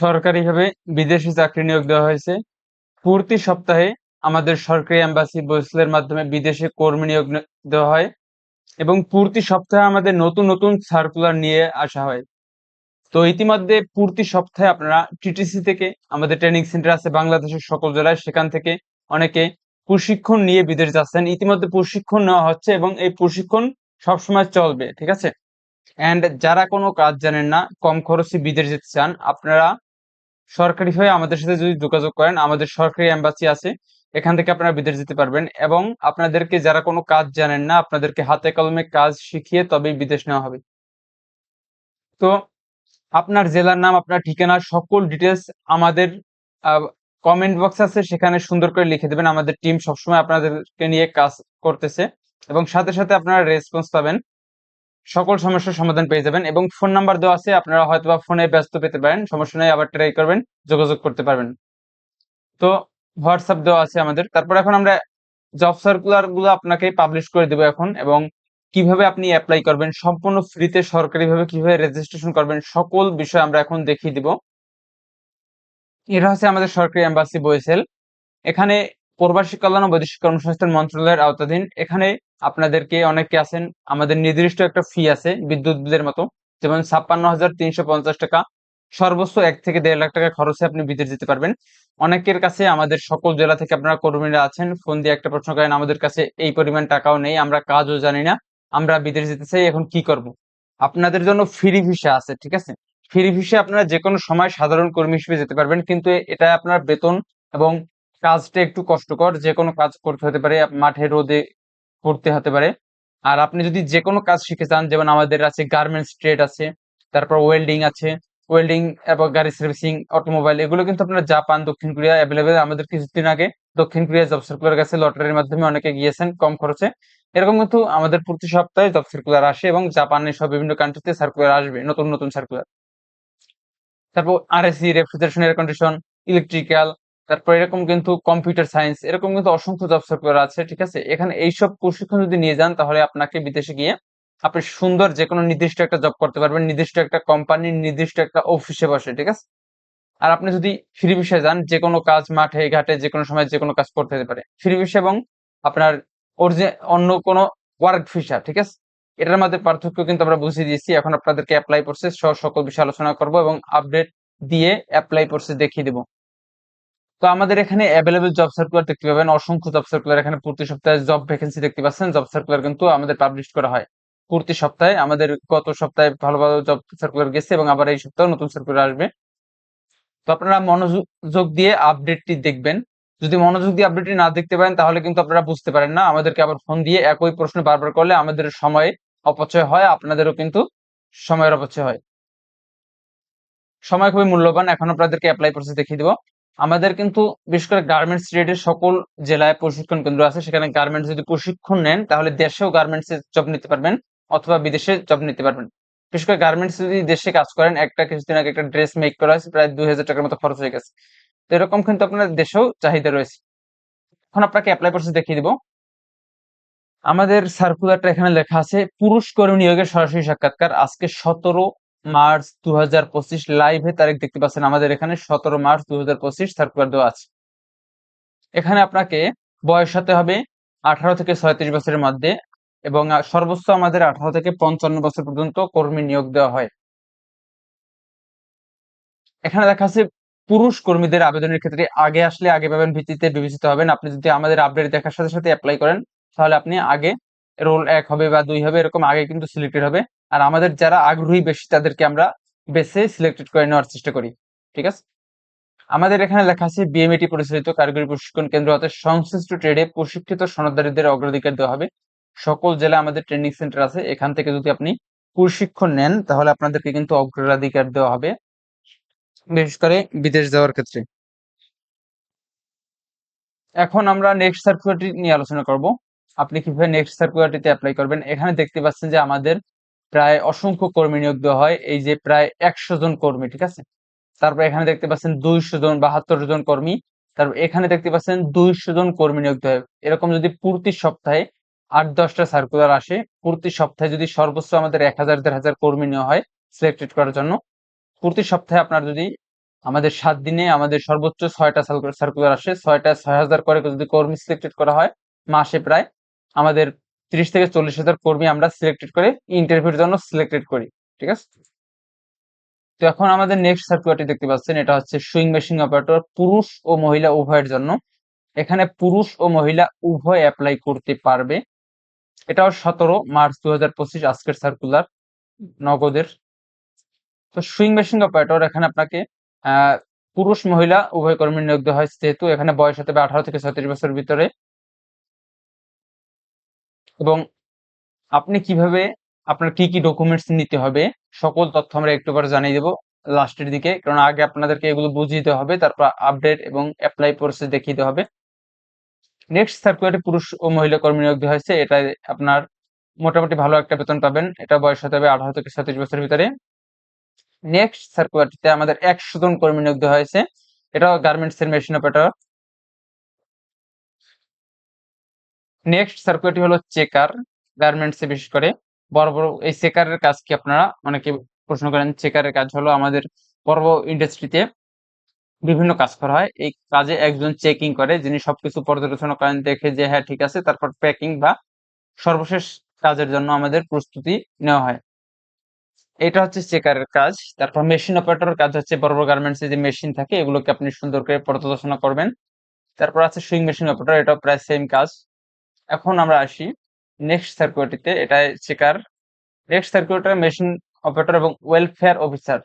সরকারিভাবে বিদেশি চাকরি নিয়োগ দেওয়া হয়েছে। প্রতি সপ্তাহে আমাদের সরকারি এম্বাসি বৈসেলের মাধ্যমে বিদেশে কর্মী নিয়োগ দেওয়া হয় এবং প্রতি সপ্তাহে আমাদের নতুন নতুন সার্কুলার নিয়ে আসা হয়। তো ইতিমধ্যে প্রতি সপ্তাহে আপনারা টিটিসি থেকে আমাদের ট্রেনিং সেন্টার আছে বাংলাদেশের সকল জেলায়, সেখান থেকে অনেকে প্রশিক্ষণ নিয়ে বিদেশ যাচ্ছেন। ইতিমধ্যে প্রশিক্ষণ নেওয়া হচ্ছে এবং এই প্রশিক্ষণ সবসময় চলবে, ঠিক আছে? অ্যান্ড যারা কোনো কাজ জানেন না, কম খরচে বিদেশ যেতে চান, আপনারা সরকারিভাবে আমাদের সাথে যদি যোগাযোগ করেন, আমাদের সরকারি এম্বাসি আছে, এখান থেকে আপনারা বিদেশ যেতে পারবেন এবং আপনাদেরকে যারা কোনো কাজ জানেন না, আপনাদেরকে হাতে কলমে কাজ শিখিয়ে তবেই বিদেশ নেওয়া হবে। তো আপনার জেলার নাম, আপনার ঠিকানা, সকল ডিটেলস আমাদের কমেন্ট বক্স আছে, সেখানে সুন্দর করে লিখে দেবেন। আমাদের টিম সবসময় আপনাদেরকে নিয়ে কাজ করতেছে এবং সাথে সাথে আপনারা রেসপন্স পাবেন। সকল সমস্যার সমাধান পেয়ে যাবেন এবং ফোন নাম্বার দেওয়া আছে, আপনারা হয়তো বা ফোনে ব্যস্ত পেতে পারেন, সমস্যা নেই, আবার ট্রাই করবেন, যোগাযোগ করতে পারবেন। তো হোয়াটসঅ্যাপ দেওয়া আছে আমাদের, তারপর এখন আমরা জব সার্কুলারগুলো আপনাকে পাবলিশ করে দেবো এখন, এবং কীভাবে আপনি অ্যাপ্লাই করবেন, সম্পূর্ণ ফ্রিতে সরকারিভাবে কীভাবে রেজিস্ট্রেশন করবেন, সকল বিষয় আমরা এখন দেখিয়ে দিব। এটা হচ্ছে আমাদের সরকারি এম্বাসি বইসেল এখানে প্রবাসী কল্যাণ ও বৈদেশিক কর্মসংস্থান মন্ত্রণালয়ের আওতাধীন। এখানে আপনাদেরকে অনেকে আছেন, আমাদের নির্দিষ্ট একটা ফি আছে বিদ্যুৎ বিলের মতো। যেমন ছাপ্পান্ন হাজার তিনশো পঞ্চাশ টাকা। সর্বোচ্চ এক থেকে দেড় লাখ টাকা খরচে আপনি বিদেশ দিতে পারবেন। অনেকের কাছে আমাদের সকল জেলা থেকে আপনারা কর্মীরা আছেন, ফোন দিয়ে একটা প্রশ্ন করেন, আমাদের কাছে এই পরিমাণ টাকাও নেই, আমরা কাজও জানি না, আমরা বিদেশ যেতে চাই, এখন কি করব? আপনাদের জন্য ফ্রি ভিসা আছে, ঠিক আছে? ফ্রি ভিসা আপনারা যে কোনো সময় সাধারণ কর্মী হিসেবে যেতে পারবেন, কিন্তু এটা আপনার বেতন এবং কাজটা একটু কষ্টকর। যে কোনো কাজ করতে হতে পারে, মাঠে, রোদে করতে হতে পারে। আর আপনি যদি যে কোনো কাজ শিখে চান, যেমন আমাদের আছে গার্মেন্টস ট্রেড আছে, তারপর ওয়েল্ডিং আছে ওয়েল্ডিং এবং গাড়ি সার্ভিসিং অটোমোবাইল এগুলো কিন্তু আপনারা জাপান, দক্ষিণ কোরিয়া অ্যাভেলেবেল আমাদের কিছুদিন আগে দক্ষিণ কোরিয়া জব সার্কুলার কাছে লটারির মাধ্যমে অনেকে গিয়েছেন কম খরচে। এরকম কিন্তু আমাদের প্রতি সপ্তাহে জব সার্কুলার আসে এবং জাপানের সব বিভিন্ন কান্ট্রিতে সার্কুলার আসবে, নতুন নতুন সার্কুলার তারপর RAC refrigeration air condition electrical তারপর এরকম কিন্তু কম্পিউটার সায়েন্স এরকম কিন্তু অসংখ্য জব সার্কুলার আছে, ঠিক আছে? এখানে এইসব প্রশিক্ষণ যদি নিয়ে যান, তাহলে আপনাকে বিদেশে গিয়ে আপনি সুন্দর যে কোনো নির্দিষ্ট একটা জব করতে পারবেন, নির্দিষ্ট একটা কোম্পানির নির্দিষ্ট একটা অফিসে বসে, ঠিক আছে? আর আপনি যদি ফ্রি বিষয়ে যান যে কোনো কাজ মাঠে, ঘাটে যে কোনো সময় যে কোনো কাজ করতে পারে। ফ্রি বিষয় এবং আপনার ওর যে অন্য কোনো ওয়ার্ক ভিসা ঠিক আছে? এটার মধ্যে পার্থক্য কিন্তু আমরা বুঝিয়ে দিয়েছি। এখন আপনাদেরকে অ্যাপ্লাই প্রসেস সহ সকল বিষয়ে আলোচনা করব এবং আপডেট দিয়ে অ্যাপ্লাই প্রসেস দেখিয়ে দেবো। তো আমাদের এখানে অ্যাভেলেবেল জব সার্কুলার দেখতে পাবেন। অসংখ্য জব সার্কুলার এখানে প্রতি সপ্তাহে জব ভ্যাকেন্সি দেখতে পাচ্ছেন। জব সার্কুলার কিন্তু আমাদের পাবলিশ করা হয় প্রতি সপ্তাহে। আমাদের গত সপ্তাহে ভালো ভালো জব সার্কুলার গেছে এবং আবার এই সপ্তাহে নতুন সার্কুলার আসবে। তো আপনারা মনোযোগ দিয়ে আপডেটটি দেখবেন। যদি মনোযোগ দিয়ে আপডেটটি না দেখতে পারেন, তাহলে কিন্তু আপনারা বুঝতে পারেন না। আমাদেরকে আবার ফোন দিয়ে একই প্রশ্ন বারবার করলে আমাদের সময় অপচয় হয়, আপনাদেরও কিন্তু সময়ের অপচয় হয়। সময় খুবই মূল্যবান। এখন আপনাদেরকে অ্যাপ্লাই প্রসেস দেখিয়ে দিব। আমাদের কিন্তু বিশেষ করে গার্মেন্টস ট্রেডের সকল জেলায় প্রশিক্ষণ কেন্দ্র আছে। সেখানে গার্মেন্টস যদি প্রশিক্ষণ নেন, তাহলে দেশেও গার্মেন্টস জব নিতে পারবেন অথবা বিদেশে জব নিতে পারবেন। বিশেষ করে গার্মেন্টস যদি দেশে কাজ করেন, একটা কিছুদিন আগে একটা ড্রেস মেক করা হয়েছে, প্রায় দুই হাজার টাকার মতো খরচ হয়ে গেছে। তো এরকম কিন্তু আপনার দেশেও চাহিদা রয়েছে। এখন আপনাকে অ্যাপ্লাই প্রসেস দেখিয়ে দিব। আমাদের সার্কুলারটা এখানে লেখা আছে, পুরুষ কর্মী নিয়োগের সরাসরি সাক্ষাৎকার, আজকে সতেরো মার্চ দু হাজার পঁচিশ লাইভে তারিখ দেখতে পাচ্ছেন আমাদের এখানে সতেরো মার্চ দু হাজার পঁচিশ সার্কুলার দেওয়া আছে। এখানে আপনাকে বয়স হতে হবে আঠারো থেকে ছয়ত্রিশ বছরের মধ্যে এবং সর্বোচ্চ আমাদের আঠারো থেকে পঞ্চান্ন বছর পর্যন্ত কর্মী নিয়োগ দেওয়া হয়। এখানে দেখা আছে পুরুষ কর্মীদের আবেদনের ক্ষেত্রে আগে আসলে আগে পাবেন ভিত্তিতে বিবেচিত হবেন। আপনি যদি আমাদের আপডেট দেখার সাথে সাথে অ্যাপ্লাই করেন, তাহলে আপনি আগে রোল এক হবে বা দুই হবে, এরকম আগে কিন্তু সিলেক্টেড হবে। আর আমাদের যারা আগ্রহী বেশি, তাদেরকে আমরা বেছে সিলেক্টেড করে নেওয়ার চেষ্টা করি, ঠিক আছে? আমাদের এখানে লেখা আছে বিএমএটি পরিচালিত কারিগরি প্রশিক্ষণ কেন্দ্র হতে সংশ্লিষ্ট ট্রেডে প্রশিক্ষিত সনদধারীদের অগ্রাধিকার দেওয়া হবে। সকল জেলা আমাদের ট্রেনিং সেন্টার আছে, এখান থেকে যদি আপনি প্রশিক্ষণ নেন, তাহলে আপনাদেরকে কিন্তু অগ্রাধিকার দেওয়া হবে, বিশেষ করে বিদেশ যাওয়ার ক্ষেত্রে। এখন আমরা নেক্সট সার্কুলারটি নিয়ে আলোচনা করব। আপনি কীভাবে নেক্সট সার্কুলারটিতে অ্যাপ্লাই করবেন? এখানে দেখতে পাচ্ছেন যে আমাদের প্রায় অসংখ্য কর্মী নিয়োগ দেওয়া হয়, এই যে প্রায় একশো জন কর্মী, ঠিক আছে? তারপর এখানে দেখতে পাচ্ছেন দুইশো জন, বাহাত্তর জন কর্মী, তারপর এখানে দেখতে পাচ্ছেন দুইশো জন কর্মী নিয়োগ দেওয়া হয়। এরকম যদি প্রতি সপ্তাহে আট, দশটা সার্কুলার আসে, প্রতি সপ্তাহে যদি সর্বোচ্চ আমাদের এক হাজার, দেড় হাজার কর্মী নেওয়া হয় সিলেক্টেড করার জন্য, প্রতি সপ্তাহে আপনার যদি আমাদের সাত দিনে আমাদের সর্বোচ্চ ছয়টা সার্কুলার আসে, ছয়টা, ছয় হাজার করে যদি কর্মী সিলেক্টেড করা হয়, মাসে প্রায় আমাদের ত্রিশ থেকে চল্লিশ হাজার কর্মী আমরা সিলেক্টেড করে ইন্টারভিউর জন্য সিলেক্টেড করি, ঠিক আছে? তো এখন আমাদের নেক্সট সার্কুলারটি দেখতে পাচ্ছেন, এটা হচ্ছে সুইং মেশিন অপারেটর পুরুষ ও মহিলা উভয়ের জন্য। এখানে পুরুষ ও মহিলা উভয় অ্যাপ্লাই করতে পারবে। এটাও সতেরো মার্চ দু হাজার পঁচিশ আজকের সার্কুলার নগদের। তো সুইং মেশিন অপারেটর এখানে আপনাকে পুরুষ মহিলা উভয় কর্মী নিয়োগ দেওয়া হয়, যেহেতু এখানে বয়স হতে হবে আঠারো থেকে ছত্রিশ বছরের ভিতরে। এবং আপনি কীভাবে আপনার কি কি ডকুমেন্টস নিতে হবে, সকল তথ্য আমরা একটু পরে জানিয়ে দেবো লাস্টের দিকে। কারণ আগে আপনাদেরকে এগুলো বুঝিয়ে দিতে হবে, তারপর আপডেট এবং অ্যাপ্লাই প্রসেস দেখিয়ে দিতে হবে। নেক্সট সার্কুলারে পুরুষ ও মহিলা কর্মী নিয়োগ দেওয়া হয়েছে। এটা আপনার মোটামুটি ভালো একটা বেতন পাবেন। এটা বয়স হতে হবে আঠারো থেকে ছত্রিশ বছরের ভিতরে। নেক্সট সার্কুলারটিতে আমাদের একশো জন কর্মী নিয়োগ দেওয়া হয়েছে। এটাও গার্মেন্টস এর মেশিন অপারেটর নেক্সট সার্কুলারটি হলো চেকার গার্মেন্টস বিশেষ করে। বড় বড় এই চেকারের কাজ কি আপনারা অনেকে প্রশ্ন করেন চেকারের কাজ হলো আমাদের বড় বড় ইন্ডাস্ট্রিতে বিভিন্ন কাজ করা হয়। এই কাজে একজন চেকিং করে, যিনি সবকিছু পর্যালোচনা করেন, দেখে যে হ্যাঁ ঠিক আছে, তারপর প্যাকিং বা সর্বশেষ কাজের জন্য আমাদের প্রস্তুতি নেওয়া হয়। এটা হচ্ছে চেকারের কাজ। তারপর মেশিন অপারেটরের কাজ হচ্ছে বড় বড় গার্মেন্টস যে মেশিন থাকে, এগুলোকে আপনি সুন্দর করে পর্যালোচনা করবেন। তারপর আছে সুইং মেশিন অপারেটর এটাও প্রায় সেম কাজ। এখন আমরা আসি নেক্সট সার্কুলারটিতে এটা চেকার নেক্সট সার্কুলারটা মেশিন অপারেটর এবং ওয়েলফেয়ার অফিসার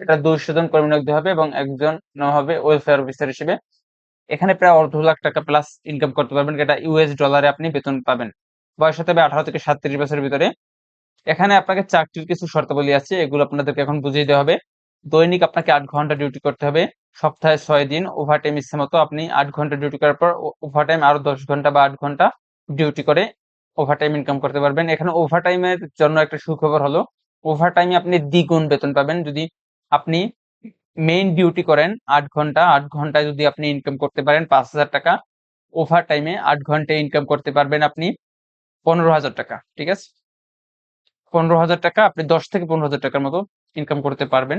এটা দুইশো জন কর্মী নিয়োগ হবে এবং একজন নেওয়া হবে ওয়েলফেয়ার অফিসার হিসেবে। এখানে প্রায় অর্ধ লাখ টাকা প্লাস ইনকাম করতে পারবেন। এটা ইউএস ডলারে আপনি বেতন পাবেন। বয়স হতে হবে আঠারো থেকে সাতত্রিশ বছরের ভিতরে। এখানে আপনাকে চাকরির কিছু শর্তাবলী আছে। এগুলো আপনাদেরকে এখন বুঝিয়ে দেওয়া হবে। দৈনিক আপনাকে আট ঘণ্টা ডিউটি করতে হবে। সপ্তাহে ছয় দিন। ওভার টাইম ইচ্ছে মতো আপনি আট ঘণ্টা ডিউটি করার পর ওভার টাইম আরও দশ ঘণ্টা বা আট ঘণ্টা ডিউটি করে ওভার টাইম ইনকাম করতে পারবেন। এখানে ওভার টাইমের জন্য একটা সুখবর হলো ওভার টাইমে আপনি দ্বিগুণ বেতন পাবেন। যদি আপনি মেইন ডিউটি করেন আট ঘণ্টা, আট ঘন্টায় যদি আপনি ইনকাম করতে পারেন পাঁচ হাজার টাকা ওভার টাইমে আট ঘন্টায় ইনকাম করতে পারবেন আপনি পনেরো হাজার টাকা, ঠিক আছে? পনেরো হাজার টাকা, আপনি দশ থেকে পনেরো হাজার টাকার মতো ইনকাম করতে পারবেন।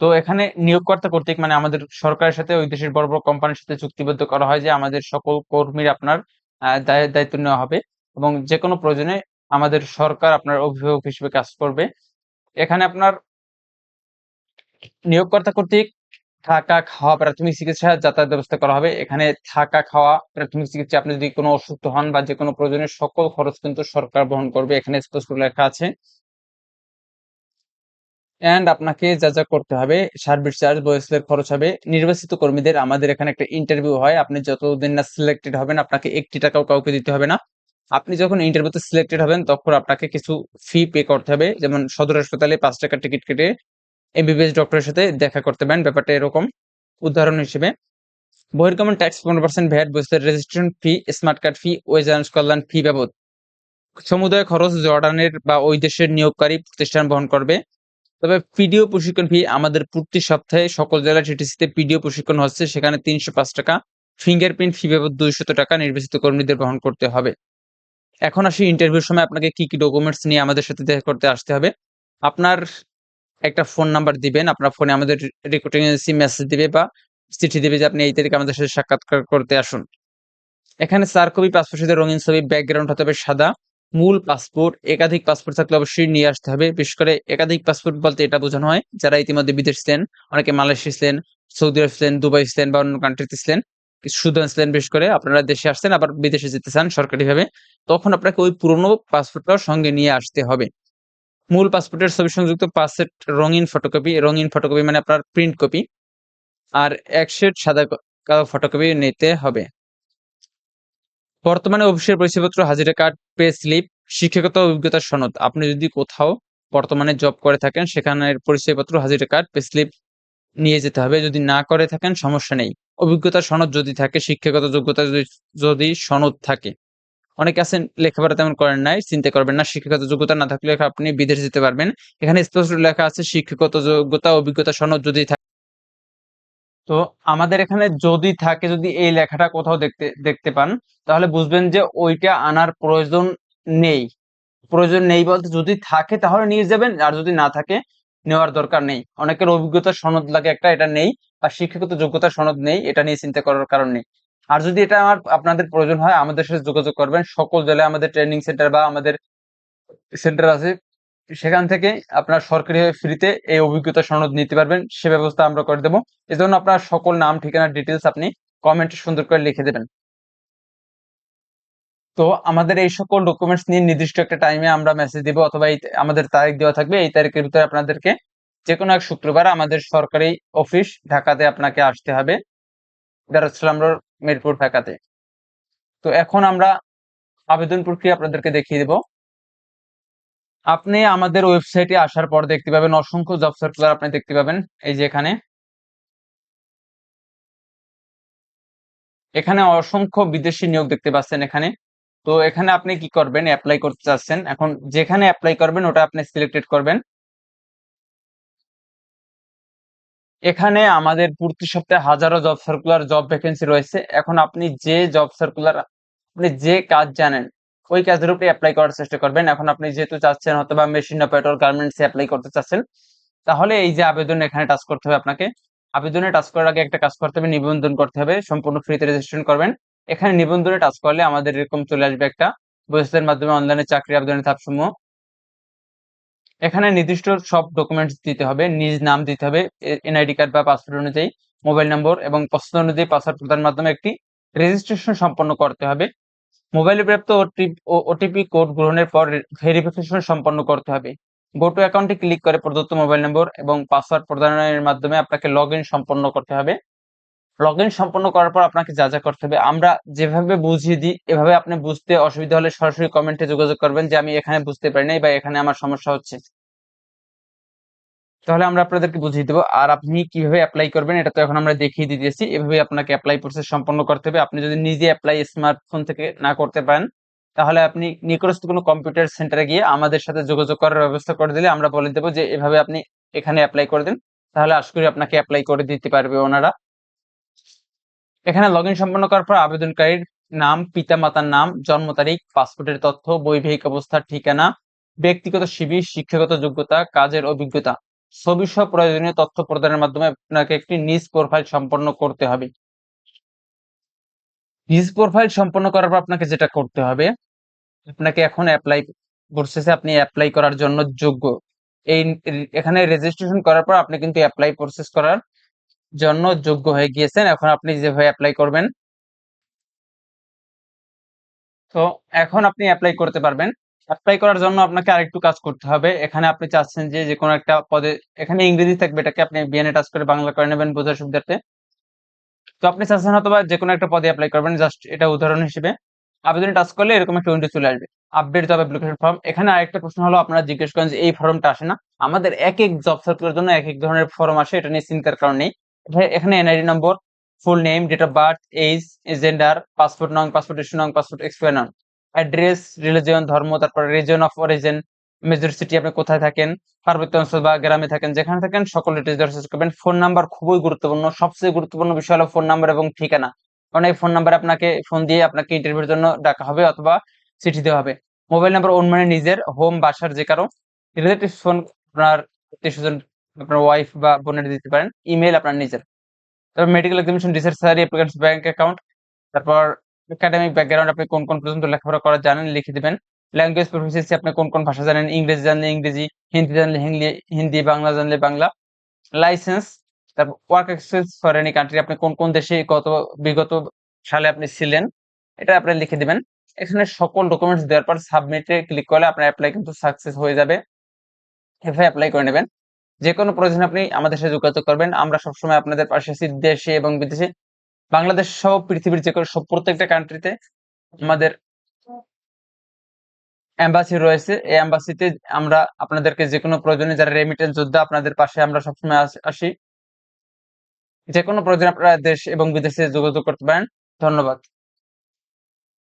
তো এখানে নিয়োগকর্তা কর্তৃক মানে আমাদের সরকারের সাথে, ওই দেশের বড় বড় কোম্পানির সাথে চুক্তিবদ্ধ করা হয় যে আমাদের সকল কর্মীর আপনার দায়িত্ব নেওয়া হবে এবং যে কোনো প্রয়োজনে আমাদের সরকার আপনার অভিভাবক হিসেবে কাজ করবে। এখানে আপনার নিয়োগকর্তা কর্তৃক থাকা, খাওয়া, প্রাথমিক চিকিৎসা যাতায়াত ব্যবস্থা করা হবে। এখানে থাকা, খাওয়া, প্রাথমিক চিকিৎসা, আপনি যদি কোনো অসুস্থ হন বা যে কোনো প্রয়োজনে সকল খরচ কিন্তু সরকার বহন করবে। এখানে স্পষ্ট লেখা আছে। এন্ড আপনাকে যা যা করতে হবে সার্ভিস চার্জ, বয়সের খরচ হবে। নির্বাচিত কর্মীদের আমাদের এখানে একটা ইন্টারভিউ হয়। আপনি যতদিন না সিলেক্টেড হবেন, আপনাকে একটি টাকাও কাউকে দিতে হবে না। আপনি যখন ইন্টারভিউতে সিলেক্টেড হবেন, তখন আপনাকে কিছু ফি পে করতে হবে। যেমন সদর হাসপাতালে পাঁচ টাকার টিকিট কেটে এমবিবিএস ডক্টরের সাথে দেখা করতে পারেন। ব্যাপারটা এরকম। উদাহরণ হিসেবে, বহির্গমন ট্যাক্স পনেরো পার্সেন্ট ভ্যাট বসতে registration fee smart card fee wage earners কল্যাণ ফি বাবদ। সমুদায় খরচ জর্ডানের বা ওই দেশের নিয়োগকারী প্রতিষ্ঠান বহন করবে। তবে পিডিও প্রশিক্ষণ ফি আমাদের প্রতি সপ্তাহে সকল জেলা টিটিসিতে পিডিও প্রশিক্ষণ হচ্ছে, সেখানে তিনশো পাঁচ টাকা। ফিঙ্গারপ্রিন্ট ফি বাবদ দুইশত টাকা নির্বাচিত কর্মীদের বহন করতে হবে। এখন আসি ইন্টারভিউর সময়, আপনাকে কি কি ডকুমেন্টস নিয়ে আমাদের সাথে দেখা করতে আসতে হবে। আপনার একটা ফোন নাম্বার দিবেন, আপনার ফোনে আমাদের রেকর্ডিং এজেন্সি মেসেজ দিবে বা চিঠি দিবে যে আপনি এই তারিখে আমাদের সাথে সাক্ষাৎকার করতে আসুন। এখানে চার কপি পাসপোর্ট রঙিন ছবি ব্যাকগ্রাউন্ড হতে হবে সাদা। মূল পাসপোর্ট একাধিক পাসপোর্ট থাকলে অবশ্যই নিয়ে আসতে হবে। বিশেষ করে একাধিক পাসপোর্ট বলতে এটা বোঝানো হয়, যারা ইতিমধ্যে বিদেশ ছিলেন, অনেকে মালয়েশিয়া ছিলেন, সৌদি আরব ছিলেন, দুবাই ছিলেন বা অন্য কান্ট্রিতে ছিলেন সুদান ছিলেন, বিশেষ করে আপনারা দেশে আসছেন আবার বিদেশে যেতে চান সরকারিভাবে, তখন আপনাকে ওই পুরনো পাসপোর্টটাও সঙ্গে নিয়ে আসতে হবে। মূল পাসপোর্টের ছবি সংযুক্ত পাঁচ সেট রঙিন ফটোকপি রঙিন ফটোকপি মানে আপনার প্রিন্ট কপি আর এক সেট সাদা কালো ফটোকপি নিতে হবে। বর্তমানে অফিসের পরিচয়পত্র, হাজিরা কার্ড, পে স্লিপ, শিক্ষাগত অভিজ্ঞতার সনদ। আপনি যদি কোথাও বর্তমানে জব করে থাকেন, সেখানের পরিচয়পত্র, হাজিরা কার্ড, পে স্লিপ নিয়ে যেতে হবে। যদি না করে থাকেন, সমস্যা নেই। অভিজ্ঞতার সনদ যদি থাকে, শিক্ষাগত যোগ্যতা যদি সনদ থাকে। অনেকে আছেন, লেখাপড়া তেমন করেন নাই, চিন্তা করবেন না, শিক্ষাগত যোগ্যতা না থাকলে আপনি বিদেশ যেতে পারবেন। এখানে স্পষ্ট লেখা আছে, শিক্ষাগত যোগ্যতা, অভিজ্ঞতা, সনদ যদি তো আমাদের এখানে যদি থাকে, যদি এই লেখাটা কোথাও দেখতে দেখতে পান, তাহলে বুঝবেন যে ওইটা আনার প্রয়োজন নেই। প্রয়োজন নেই বলতে যদি থাকে তাহলে নিয়ে যাবেন, আর যদি না থাকে, নেওয়ার দরকার নেই। অনেকের অভিজ্ঞতা সনদ লাগে একটা, এটা নেই বা শিক্ষাগত যোগ্যতা সনদ নেই, এটা নিয়ে চিন্তা করার কারণ নেই। আর যদি এটা আমার, আপনাদের প্রয়োজন হয়, আমাদের সাথে যোগাযোগ করবেন। সকল জেলায় আমাদের ট্রেনিং সেন্টার বা আমাদের সেন্টার আছে সেখান থেকে আপনার সরকারি ফ্রিতে এই অভিজ্ঞতা সনদ নিতে পারবেন, সে ব্যবস্থা আমরা করে দেবো। এজন্য আপনার সকল নাম, ঠিকানা ডিটেলস আপনি কমেন্টে সুন্দর করে লিখে দেবেন। তো আমাদের এই সকল ডকুমেন্টস নিয়ে নির্দিষ্ট একটা টাইমে আমরা মেসেজ দিব অথবা এই আমাদের তারিখ দেওয়া থাকবে, এই তারিখের ভিতরে আপনাদেরকে যে কোনো এক শুক্রবার আমাদের সরকারি অফিস ঢাকাতে আপনাকে আসতে হবে দারুসালাম রোড মিরপুর ঢাকাতে। তো এখন আমরা আবেদন প্রক্রিয়া আপনাদেরকে দেখিয়ে দেব। আপনি আমাদের ওয়েবসাইটে আসার পর দেখতে পাবেন অসংখ্য জব সার্কুলার আপনি দেখতে পাবেন। এই যে এখানে। এখানে অসংখ্য বিদেশি নিয়োগ দেখতে পাচ্ছেন এখানে। তো এখানে আপনি কি করবেন? অ্যাপ্লাই করতে চাচ্ছেন। এখন যেখানে অ্যাপ্লাই করবেন, ওটা আপনি সিলেক্টেড করবেন। এখানে আমাদের প্রতি সপ্তাহে হাজারো জব সার্কুলার জব ভ্যাকেন্সি রয়েছে। এখন আপনি যে জব সার্কুলার আপনি যে কাজ জানেন ওই কাজের উপরে অ্যাপ্লাই করার চেষ্টা করবেন। এখন আপনি যেহেতু চাচ্ছেন অথবা মেশিন অপারেটর গার্মেন্টসে অ্যাপ্লাই করতে চাচ্ছেন, তাহলে এই যে আবেদন এখানে টাচ করতে হবে আপনাকে। আবেদনে টাচ করার আগে একটা কাজ করতে হবে, নিবন্ধন করতে হবে, সম্পূর্ণ ফ্রিতে রেজিস্ট্রেশন করবেন। এখানে নিবন্ধনে টাচ করলে আমাদের এরকম চলে আসবে একটা বইসের মাধ্যমে অনলাইনে চাকরি আবেদনের ধাপসমূহ এখানে নির্দিষ্ট সব ডকুমেন্টস দিতে হবে, নিজ নাম দিতে হবে এনআইডি কার্ড বা পাসপোর্ট অনুযায়ী মোবাইল নম্বর এবং পছন্দ অনুযায়ী পাসওয়ার্ড প্রদানের মাধ্যমে একটি রেজিস্ট্রেশন সম্পন্ন করতে হবে। মোবাইলে প্রাপ্ত ওটিপি কোড গ্রহণের পর ভেরিফিকেশন সম্পন্ন করতে হবে। গো টু অ্যাকাউন্টে ক্লিক করে প্রদত্ত মোবাইল নম্বর এবং পাসওয়ার্ড প্রদানের মাধ্যমে আপনাকে লগ সম্পন্ন করতে হবে। লগ সম্পন্ন করার পর আপনাকে যা যা করতে হবে, আমরা যেভাবে বুঝিয়ে দিই, এভাবে আপনি বুঝতে অসুবিধা হলে সরাসরি কমেন্টে যোগাযোগ করবেন যে আমি এখানে বুঝতে পারি নাই বা এখানে আমার সমস্যা হচ্ছে। তাহলে আমরা আপনাদেরকে বুঝিয়ে দেবো, আর আপনি কীভাবে অ্যাপ্লাই করবেন এটা তো এখন আমরা দেখিয়ে দিতেছি। এভাবে আপনাকে অ্যাপ্লাই প্রসেস সম্পন্ন করতে হবে। আপনি যদি নিজে অ্যাপ্লাই স্মার্টফোন থেকে না করতে পারেন, তাহলে আপনি নিকটস্থ কোনো কম্পিউটার সেন্টারে গিয়ে আমাদের সাথে যোগাযোগ করার ব্যবস্থা করে দিলে আমরা বলে দেবো যে এভাবে আপনি এখানে অ্যাপ্লাই করে দিন। তাহলে আশা করি আপনাকে অ্যাপ্লাই করে দিতে পারবে ওনারা। এখানে লগ সম্পন্ন করার পর আবেদনকারীর নাম পিতা মাতার নাম, জন্ম তারিখ, পাসপোর্টের তথ্য, বৈবাহিক অবস্থার ঠিকানা, ব্যক্তিগত শিবির শিক্ষাগত যোগ্যতা, কাজের অভিজ্ঞতা। সহ প্রয়োজনীয় তথ্য প্রদানের মাধ্যমে আপনাকে একটি নিজ প্রোফাইল সম্পন্ন করতে হবে। নিজ প্রোফাইল সম্পন্ন করার পর আপনাকে যেটা করতে হবে, আপনাকে এখন অ্যাপ্লাই প্রসেসে আপনি অ্যাপ্লাই করার জন্য যোগ্য। এই এখানে রেজিস্ট্রেশন করার পর আপনি কিন্তু অ্যাপ্লাই প্রসেস করার জন্য যোগ্য হয়ে গিয়েছেন। এখন আপনি যেভাবে অ্যাপ্লাই করবেন, তো এখন আপনি অ্যাপ্লাই করতে পারবেন। অ্যাপ্লাই করার জন্য আপনাকে আরেকটু কাজ করতে হবে। এখানে আপনি চাচ্ছেন যে যে কোনো একটা পদে, এখানে ইংরেজি থাকবে, এটাকে আপনি বিএনএ টাচ করে বাংলা করে নেবেন বোঝার সুবিধার্থে তো আপনি চাচ্ছেন অথবা যে কোনো একটা পদে অ্যাপ্লাই করবেন জাস্ট এটা উদাহরণ হিসেবে। আবেদনে টাচ করলে এরকম একটা উইন্ডো চলে আসবে। আপডেট জব অ্যাপ্লিকেশন ফর্ম এখানে আরেকটা প্রশ্ন হলো, আপনারা জিজ্ঞেস করেন যে এই ফর্মটা আসে না। আমাদের এক এক জব সার্কুলার জন্য এক এক ধরনের ফর্ম আসে, এটা নিয়ে চিন্তার কারণ নেই। এখানে NID number full name date of birth age gender passport নং পাসপোর্ট ইস্যু নং পাসপোর্ট এক্সপায়ার নং অ্যাড্রেস রিলিজিয়ন ধর্ম, তারপর reason of origin major city আপনি কোথায় থাকেন, পার্বত্য অঞ্চল বা গ্রামে থাকেন, যেখানে থাকেন, সকল ডিটেলস দেওয়ার করবেন। ফোন নাম্বার খুবই গুরুত্বপূর্ণ। সবচেয়ে গুরুত্বপূর্ণ বিষয় হলো ফোন নাম্বার এবং ঠিকানা। কারণ এই ফোন নাম্বারে আপনাকে ফোন দিয়ে আপনাকে ইন্টারভিউর জন্য ডাকা হবে অথবা চিঠি দেওয়া হবে। মোবাইল নাম্বার ওন মানে নিজের হোম বাসার যে কারও। রিলেটিভ ফোন আপনার আত্মীয় আপনার ওয়াইফ বা বোনের দিতে পারেন। ইমেল আপনার নিজের। তারপর medical examination research salary applicants bank account তারপর একাডেমিক ব্যাকগ্রাউন্ড আপনি কোন কোন পর্যন্ত লেখাপড়া করা জানেন, লিখে দিবেন। ল্যাঙ্গুয়েজ প্রফিসিয়েন্সি আপনি কোন কোন ভাষা জানেন, ইংরেজি জানলে ইংরেজি, হিন্দি জানলে হিন্দি, বাংলা জানলে বাংলা। লাইসেন্স তারপর work experience for any country আপনি কোন কোন দেশে কত বিগত সালে আপনি ছিলেন, এটা আপনি লিখে দিবেন। এখানে সকল ডকুমেন্টস দেওয়ার পর সাবমিটে ক্লিক করলে আপনার অ্যাপ্লাই কিন্তু সাকসেস হয়ে যাবে। এভাবে অ্যাপ্লাই করে নেবেন। যে কোনো প্রয়োজন আপনি আমাদের সাথে যোগাযোগ করবেন। আমরা সবসময় আপনাদের পাশে আছি, দেশে এবং বিদেশে। বাংলাদেশ সহ পৃথিবীর যে কোনো সব প্রত্যেকটা কান্ট্রিতে আমাদের অ্যাম্বাসি রয়েছে। এই অ্যাম্বাসিতে আমরা আপনাদেরকে যে কোনো প্রয়োজনে যারা রেমিটেন্স যোদ্ধা আপনাদের পাশে আমরা সবসময় আসি। যে কোনো প্রয়োজনে আপনারা দেশ এবং বিদেশে যোগাযোগ করতে পারেন। ধন্যবাদ।